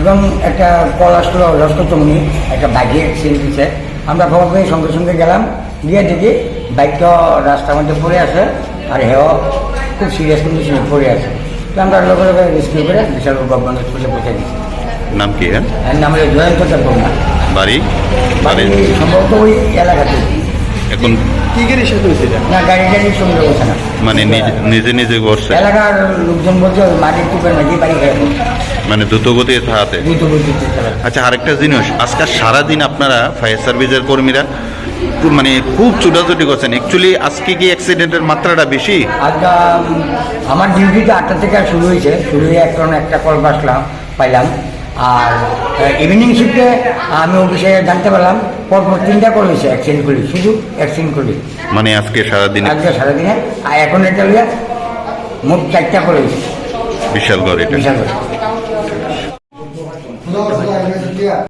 এবং একটা কল আসলো লস্করতমনি একটা বাইকে অ্যাক্সিডেন্ট দিচ্ছে আমরা খবর পেয়ে সঙ্গে সঙ্গে গেলাম। গিয়ে দেখি বাইকটা রাস্তার মধ্যে পড়ে আছে আর হেও খুব সিরিয়াস কন্ডিশনে পড়ে আছে। তো আমরা লগে লগে রেস্কিউ করে বিশাল গভর্নমেন্ট হসপিটালে পৌঁছে দিচ্ছি নাম কি হ্যাঁ নাম হলো জয়ন্ত বাড়ি? বাড়ি বাড়ি? সম্ভবত ওই এলাকাতে এখন কি গাড়ির সাথে হয়েছে না গাড়ি গাড়ির সঙ্গে বসে না। মানে নিজে নিজে করছে এলাকার লোকজন বলছে মাটির টুপের নাকি বাড়ি মানে দ্রুত গতিতে হাতে আচ্ছা আরেকটা জিনিস আজকে সারাদিন আপনারা ফায়ার সার্ভিসের কর্মীরা খুব মানে খুব ছুটাছুটি করছেন। অ্যাকচুয়ালি আজকে কি অ্যাক্সিডেন্টের মাত্রাটা বেশি? আজকে আমার ডিউটিটা আটটা থেকে শুরু হয়েছে। শুরু হয়ে এখন একটা কল বাসলাম পাইলাম। আর ইভিনিং শিফটে আমি অফিসে জানতে পারলাম পরপর তিনটা কল হয়েছে অ্যাক্সিডেন্ট করি শুধু অ্যাক্সিডেন্ট করি। মানে আজকে সারাদিন? আজকে সারাদিনে আর এখন এটা লিয়া মোট চারটা কল হয়েছে। বিশাল গড় এটা। বিশাল